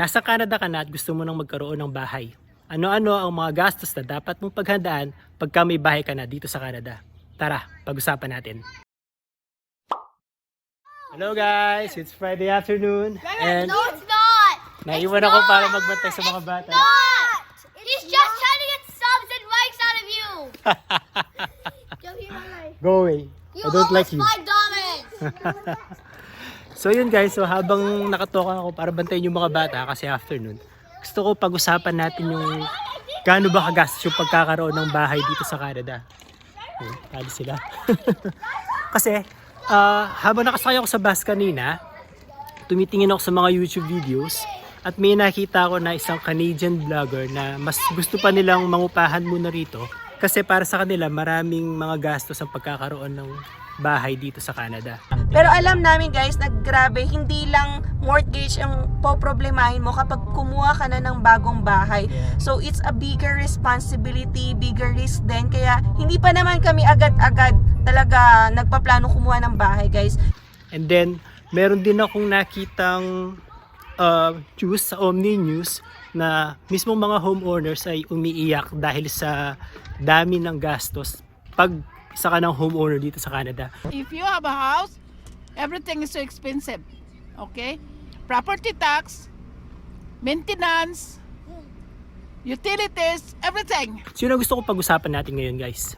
Nasa Canada ka na at gusto mo nang magkaroon ng bahay. Ano-ano ang mga gastos na dapat mong paghandaan pagka may bahay ka na dito sa Canada? Tara, pag-usapan natin. Hello guys! It's Friday afternoon and No, it's not. naiwan ako para magbantay sa mga bata. Not. He's just trying to get subs and likes out of you. Go away. You I don't like you. five dollars. So yun guys, so habang nakatoka ako para bantayan yung mga bata kasi afternoon, gusto ko pag-usapan natin yung gaano ba kagastos yung pagkakaroon ng bahay dito sa Canada. Ayun, tali sila. kasi ah, habang nakasakay ako sa bus kanina, tumitingin ako sa mga YouTube videos at may nakita ako na isang Canadian vlogger na mas gusto pa nilang mangupahan muna rito kasi para sa kanila maraming mga gastos ang pagkakaroon ng bahay dito sa Canada. Pero alam namin guys, naggrabe, hindi lang mortgage ang poproblemahin mo kapag kumuha ka na ng bagong bahay. So it's a bigger responsibility, bigger risk din. Kaya hindi pa naman kami agad-agad talaga nagpaplano kumuha ng bahay guys. And then, meron din akong nakitang uh, news sa Omni News na mismo mga homeowners ay umiiyak dahil sa dami ng gastos pag isa ka ng homeowner dito sa Canada. If you have a house, everything is so expensive. Okay? Property tax, maintenance, utilities, everything. So yun ang gusto ko pag-usapan natin ngayon guys.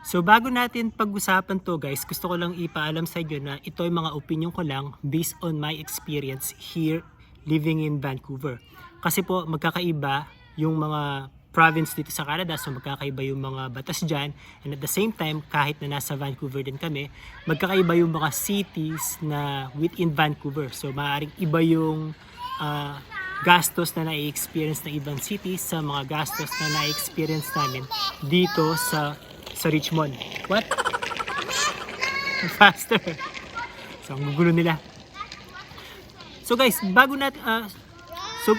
So bago natin pag-usapan to guys, gusto ko lang ipaalam sa inyo na ito ay mga opinion ko lang based on my experience here living in Vancouver. Kasi po magkakaiba yung mga province dito sa Canada, so magkakaiba yung mga batas dyan. And at the same time, kahit na nasa Vancouver din kami, magkakaiba yung mga cities na within Vancouver. So maaaring iba yung ah, gastos na na-experience ng ibang cities sa mga gastos na na-experience namin dito sa sa Richmond. What? Faster. So, ang gugulo nila. So guys, bago natin, ah, so,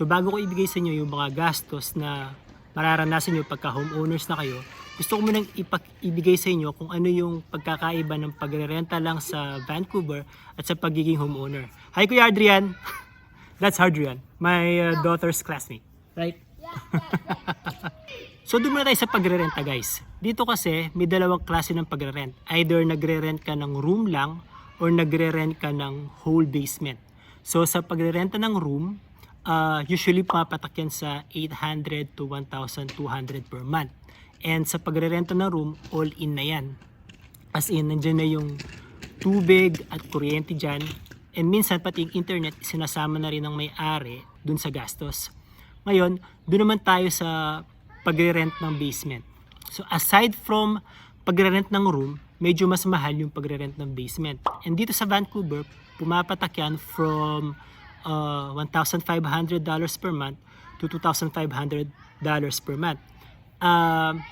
so bago ko ibigay sa inyo yung mga gastos na mararanasan nyo pagka homeowners na kayo, gusto ko munang ibigay sa inyo kung ano yung pagkakaiba ng pagrerenta lang sa Vancouver at sa pagiging homeowner. Hi Kuya Adrian! That's Adrian, my uh, daughter's classmate. Right? So doon muna tayo sa pagrerenta guys. Dito kasi may dalawang klase ng pagrerent. Either nagre-rent ka ng room lang or nagre-rent ka ng whole basement. So sa pagrerenta ng room, uh, usually pumapatak yan sa 800 to 1,200 per month. And sa pagrerenta ng room, all in na yan. As in, nandyan na yung tubig at kuryente dyan. And minsan pati yung internet, sinasama na rin ng may-ari dun sa gastos. Ngayon, doon naman tayo sa pagre-rent ng basement. So aside from pagre-rent ng room, medyo mas mahal yung pagre-rent ng basement. And dito sa Vancouver, pumapatak yan from uh, $1,500 per month to $2,500 per month. Um,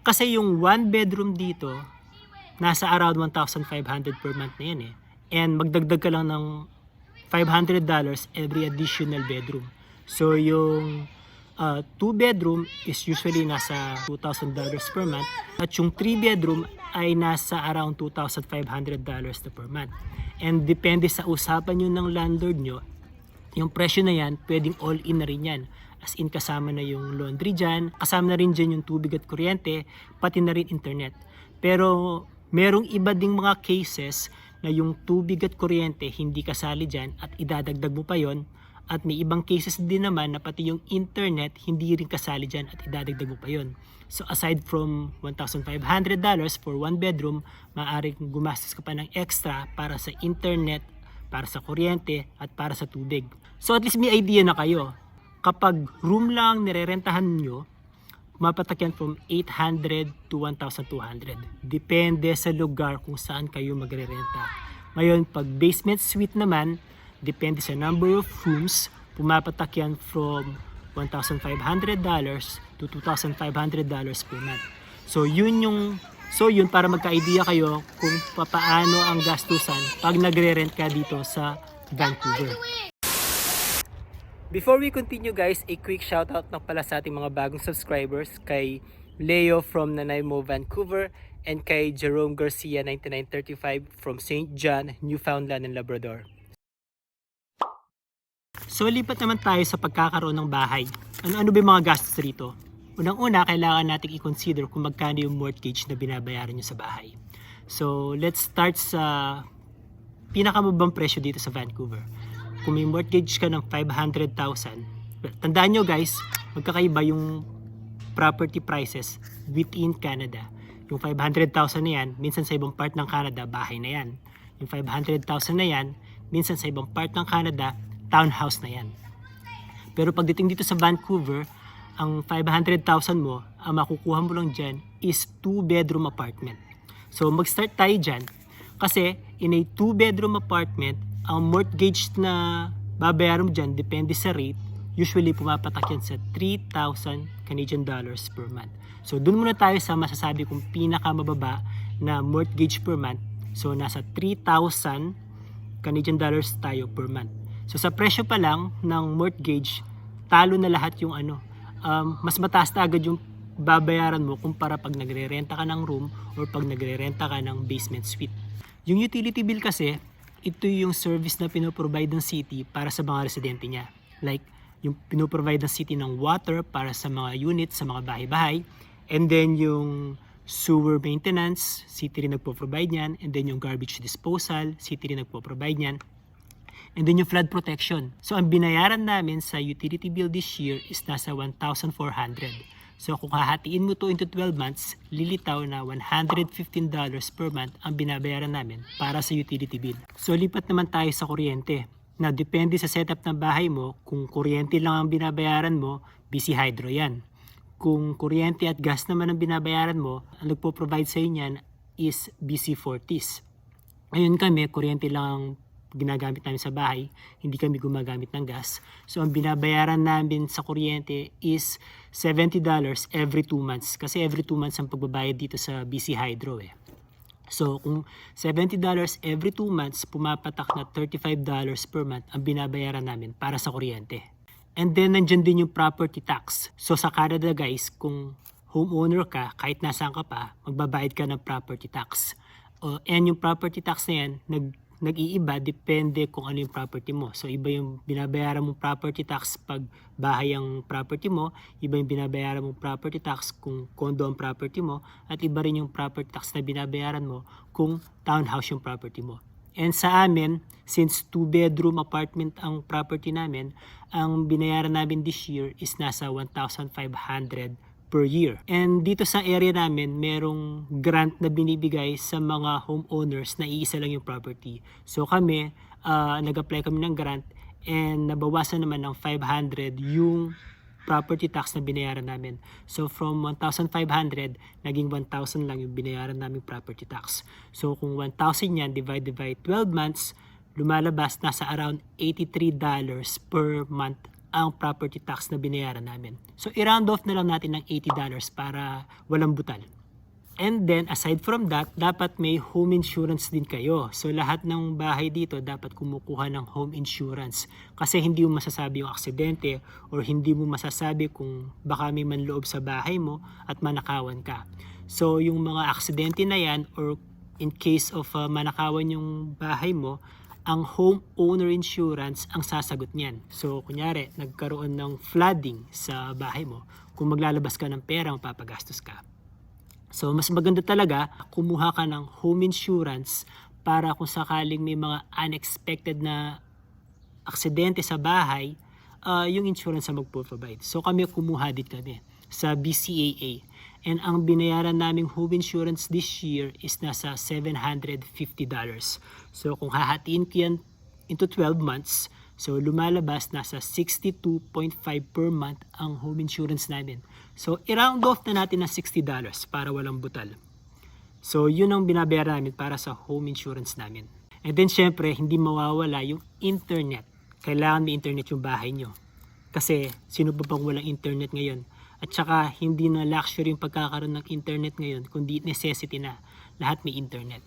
kasi yung one bedroom dito, nasa around 1,500 per month na yan eh. And magdagdag ka lang ng $500 every additional bedroom. So yung uh, two bedroom is usually nasa $2,000 per month at yung three bedroom ay nasa around $2,500 na per month. And depende sa usapan nyo ng landlord nyo, yung presyo na yan, pwedeng all-in na rin yan. As in, kasama na yung laundry dyan, kasama na rin dyan yung tubig at kuryente, pati na rin internet. Pero merong iba ding mga cases na yung tubig at kuryente hindi kasali dyan at idadagdag mo pa yon at may ibang cases din naman na pati yung internet hindi rin kasali dyan at idadagdag mo pa yon. So aside from $1,500 for one bedroom, maaaring gumastos ka pa ng extra para sa internet, para sa kuryente, at para sa tubig. So at least may idea na kayo. Kapag room lang nirerentahan nyo, mapatak yan from 800 to 1,200. Depende sa lugar kung saan kayo magrerenta. Ngayon, pag basement suite naman, depende sa number of rooms, pumapatak from $1,500 to $2,500 per month. So yun yung So yun para magka-idea kayo kung papaano ang gastusan pag nagre-rent ka dito sa Vancouver. Before we continue guys, a quick shoutout na pala sa ating mga bagong subscribers kay Leo from Nanaimo, Vancouver and kay Jerome Garcia 9935 from St. John, Newfoundland and Labrador. So lipat naman tayo sa pagkakaroon ng bahay. Ano-ano ba yung mga gastos rito? Unang-una, kailangan natin i-consider kung magkano yung mortgage na binabayaran nyo sa bahay. So let's start sa pinakamabang presyo dito sa Vancouver. Kung may mortgage ka ng 500,000, well, tandaan nyo guys, magkakaiba yung property prices within Canada. Yung 500,000 na yan, minsan sa ibang part ng Canada, bahay na yan. Yung 500,000 na yan, minsan sa ibang part ng Canada, townhouse na yan. Pero pagdating dito sa Vancouver, ang 500,000 mo, ang makukuha mo lang dyan is 2-bedroom apartment. So mag-start tayo dyan. Kasi in a 2-bedroom apartment, ang mortgage na babayaran mo dyan, depende sa rate, usually pumapatak yan sa 3,000 Canadian dollars per month. So dun muna tayo sa masasabi kong pinakamababa na mortgage per month. So nasa 3,000 Canadian dollars tayo per month. So sa presyo pa lang ng mortgage, talo na lahat yung ano. Um, mas mataas na agad yung babayaran mo kumpara pag nagre-renta ka ng room or pag nagre-renta ka ng basement suite. Yung utility bill kasi, ito yung service na pinoprovide ng city para sa mga residente niya. Like, yung pinoprovide ng city ng water para sa mga units, sa mga bahay-bahay. And then yung sewer maintenance, city rin nagpo-provide niyan. And then yung garbage disposal, city rin nagpo-provide niyan. And then yung flood protection. So ang binayaran namin sa utility bill this year is nasa 1,400. So kung hahatiin mo to into 12 months, lilitaw na $115 per month ang binabayaran namin para sa utility bill. So lipat naman tayo sa kuryente. Na depende sa setup ng bahay mo, kung kuryente lang ang binabayaran mo, BC Hydro yan. Kung kuryente at gas naman ang binabayaran mo, ang nagpo-provide sa niyan is BC Fortis. Ngayon kami, kuryente lang ang ginagamit namin sa bahay, hindi kami gumagamit ng gas. So ang binabayaran namin sa kuryente is $70 every 2 months. Kasi every 2 months ang pagbabayad dito sa BC Hydro eh. So kung $70 every 2 months, pumapatak na $35 per month ang binabayaran namin para sa kuryente. And then nandyan din yung property tax. So sa Canada guys, kung homeowner ka, kahit nasaan ka pa, magbabayad ka ng property tax. Uh, and yung property tax na yan, nag, nag-iiba depende kung ano yung property mo. So iba yung binabayaran mong property tax pag bahay ang property mo, iba yung binabayaran mong property tax kung condo ang property mo, at iba rin yung property tax na binabayaran mo kung townhouse yung property mo. And sa amin, since two bedroom apartment ang property namin, ang binayaran namin this year is nasa 1,500 per year. And dito sa area namin, merong grant na binibigay sa mga homeowners na iisa lang yung property. So kami, ah, nag-apply kami ng grant and nabawasan naman ng 500 yung property tax na binayaran namin. So from 1,500, naging 1,000 lang yung binayaran naming property tax. So kung 1,000 yan divided by 12 months, lumalabas nasa around $83 per month ang property tax na binayaran namin. So i-round off na lang natin ng $80 para walang butal. And then, aside from that, dapat may home insurance din kayo. So, lahat ng bahay dito dapat kumukuha ng home insurance. Kasi hindi mo masasabi yung aksidente or hindi mo masasabi kung baka may manloob sa bahay mo at manakawan ka. So, yung mga aksidente na yan or in case of uh, manakawan yung bahay mo, ang home owner insurance ang sasagot niyan. So, kunyari, nagkaroon ng flooding sa bahay mo, kung maglalabas ka ng pera, mapapagastos ka. So, mas maganda talaga kumuha ka ng home insurance para kung sakaling may mga unexpected na aksidente sa bahay, ah, yung insurance ang magpo-provide. So, kami kumuha din kami sa BCAA. And ang binayaran naming home insurance this year is nasa $750. So, kung hahatiin ko yan into 12 months, so lumalabas nasa 62.5 per month ang home insurance namin. So, i-round off na natin ng $60 para walang butal. So, yun ang binabayaran namin para sa home insurance namin. And then, syempre, hindi mawawala yung internet. Kailangan may internet yung bahay nyo. Kasi, sino ba bang walang internet ngayon? At saka, hindi na luxury yung pagkakaroon ng internet ngayon, kundi necessity na. Lahat may internet.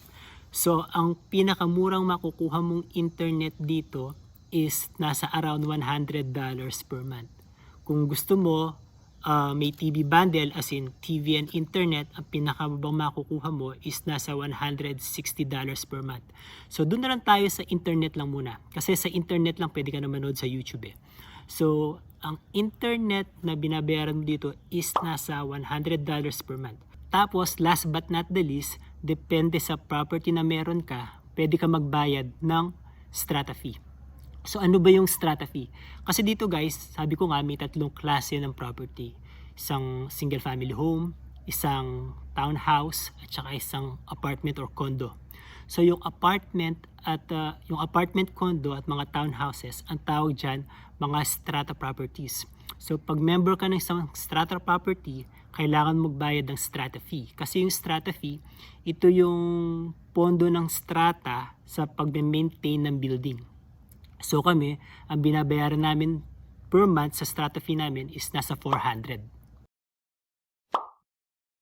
So, ang pinakamurang makukuha mong internet dito is nasa around $100 per month. Kung gusto mo, uh, may TV bundle as in TV and internet, ang pinakamabang makukuha mo is nasa $160 per month. So doon na lang tayo sa internet lang muna. Kasi sa internet lang pwede ka na manood sa YouTube eh. So ang internet na binabayaran mo dito is nasa $100 per month. Tapos last but not the least, depende sa property na meron ka, pwede ka magbayad ng strata fee. So ano ba yung strata fee? Kasi dito guys, sabi ko nga may tatlong klase ng property. Isang single family home, isang townhouse, at saka isang apartment or condo. So yung apartment at uh, yung apartment condo at mga townhouses, ang tawag dyan mga strata properties. So pag member ka ng isang strata property, kailangan magbayad ng strata fee. Kasi yung strata fee, ito yung pondo ng strata sa pag-maintain ng building. So kami, ang binabayaran namin per month sa strata fee namin is nasa 400.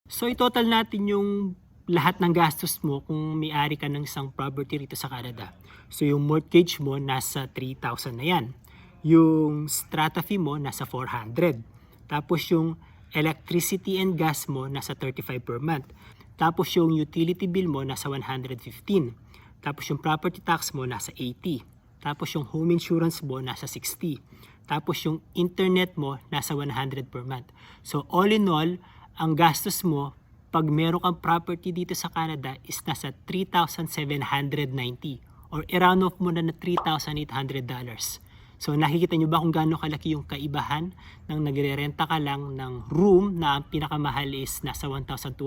So i-total natin yung lahat ng gastos mo kung may-ari ka ng isang property rito sa Canada. So yung mortgage mo nasa 3,000 na yan. Yung strata fee mo nasa 400. Tapos yung electricity and gas mo nasa 35 per month. Tapos yung utility bill mo nasa 115. Tapos yung property tax mo nasa 80. Tapos yung home insurance mo nasa 60. Tapos yung internet mo nasa 100 per month. So all in all, ang gastos mo pag meron kang property dito sa Canada is nasa 3,790 or i-round off mo na na $3,800. So nakikita nyo ba kung gaano kalaki yung kaibahan ng nagre-renta ka lang ng room na ang pinakamahal is nasa 1,200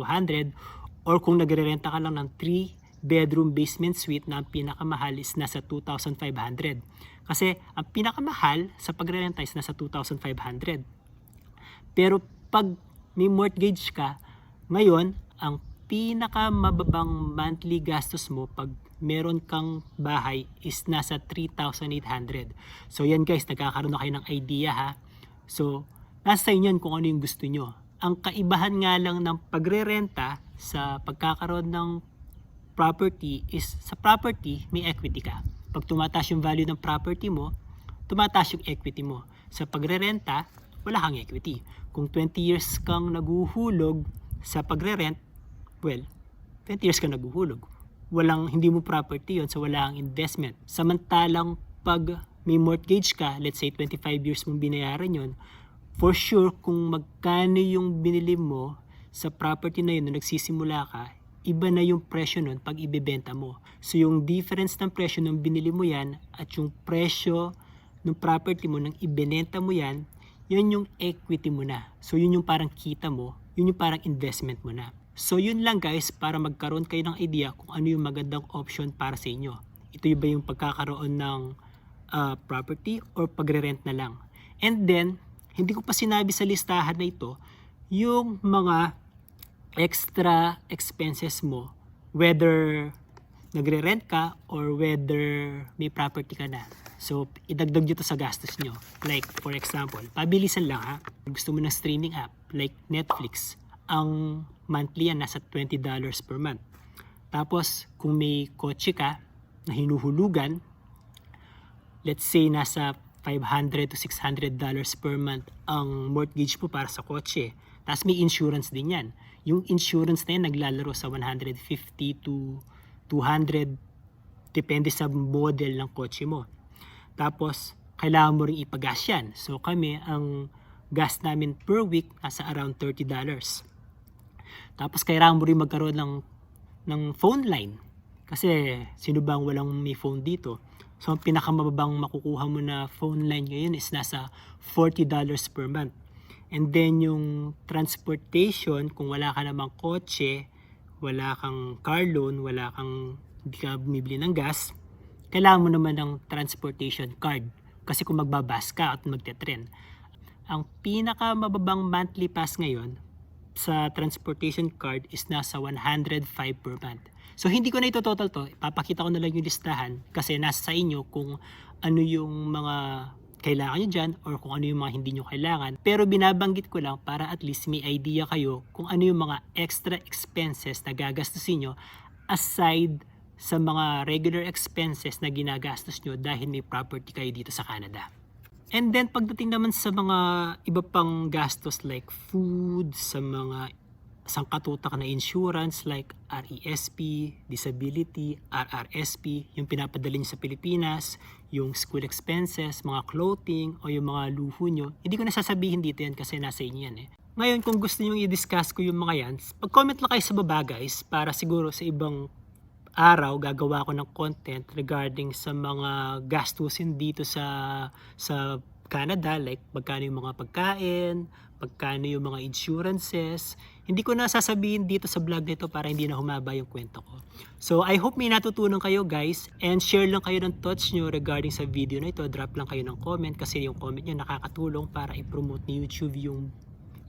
or kung nagre-renta ka lang ng 3 bedroom basement suite na ang pinakamahal is nasa 2,500. Kasi ang pinakamahal sa pagre-renta is nasa 2,500. Pero pag may mortgage ka, ngayon, ang pinakamababang monthly gastos mo pag meron kang bahay is nasa 3,800. So yan guys, nagkakaroon na kayo ng idea ha. So, nasa inyo kung ano yung gusto nyo. Ang kaibahan nga lang ng pagre-renta sa pagkakaroon ng property is sa property may equity ka. Pag tumataas yung value ng property mo, tumataas yung equity mo. Sa pagre-renta, wala kang equity. Kung 20 years kang naguhulog sa pagre-rent, well, 20 years kang naguhulog. Walang, hindi mo property yon so wala kang investment. Samantalang pag may mortgage ka, let's say 25 years mong binayaran yon for sure kung magkano yung binili mo sa property na yun na nagsisimula ka, iba na yung presyo nun pag ibebenta mo. So yung difference ng presyo nung binili mo yan at yung presyo ng property mo nang ibinenta mo yan, yun yung equity mo na. So yun yung parang kita mo, yun yung parang investment mo na. So yun lang guys para magkaroon kayo ng idea kung ano yung magandang option para sa inyo. Ito yung ba yung pagkakaroon ng uh, property or pagre-rent na lang. And then, hindi ko pa sinabi sa listahan na ito yung mga extra expenses mo whether nagre-rent ka or whether may property ka na. So, idagdag nyo to sa gastos nyo. Like, for example, pabilisan lang ha. Gusto mo ng streaming app like Netflix. Ang monthly yan nasa $20 per month. Tapos, kung may kotse ka na hinuhulugan, let's say nasa 500 to 600 dollars per month ang mortgage mo para sa kotse. Tapos may insurance din yan. Yung insurance na yan naglalaro sa 150 to 200 depende sa model ng kotse mo. Tapos kailangan mo ring ipagas yan. So kami ang gas namin per week nasa around 30 dollars. Tapos kailangan mo rin magkaroon ng ng phone line. Kasi sino bang walang may phone dito? So, ang pinakamababang makukuha mo na phone line ngayon is nasa $40 per month. And then, yung transportation, kung wala ka namang kotse, wala kang car loan, wala kang hindi ka bumibili ng gas, kailangan mo naman ng transportation card. Kasi kung magbabas ka at magte-tren. Ang pinakamababang monthly pass ngayon sa transportation card is nasa 105 per month. So hindi ko na ito total to, papakita ko na lang yung listahan kasi nasa sa inyo kung ano yung mga kailangan nyo dyan or kung ano yung mga hindi nyo kailangan. Pero binabanggit ko lang para at least may idea kayo kung ano yung mga extra expenses na gagastusin nyo aside sa mga regular expenses na ginagastos nyo dahil may property kayo dito sa Canada. And then pagdating naman sa mga iba pang gastos like food, sa mga sangkatutak na insurance like RESP, disability, RRSP, yung pinapadala nyo sa Pilipinas, yung school expenses, mga clothing, o yung mga luho nyo. Hindi ko nasasabihin dito yan kasi nasa inyo yan eh. Ngayon, kung gusto nyo i-discuss ko yung mga yan, pag-comment lang kayo sa baba guys para siguro sa ibang araw gagawa ko ng content regarding sa mga gastusin dito sa sa Canada like magkano yung mga pagkain, magkano yung mga insurances. Hindi ko na sasabihin dito sa vlog nito para hindi na humaba yung kwento ko. So I hope may natutunan kayo guys and share lang kayo ng thoughts nyo regarding sa video na ito. Drop lang kayo ng comment kasi yung comment nyo nakakatulong para i-promote ni YouTube yung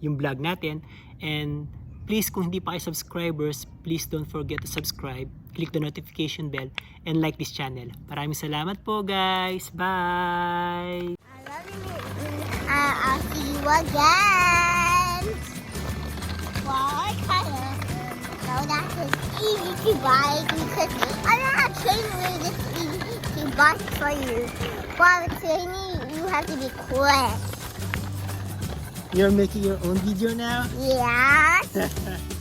yung vlog natin. And please kung hindi pa kayo subscribers, please don't forget to subscribe, click the notification bell, and like this channel. Maraming salamat po guys. Bye! I love you. Uh, I'll see you again. Kind of know that it's easy to buy because I'm not training this easy to buy for you. While training, you have to be quick. You're making your own video now? Yes.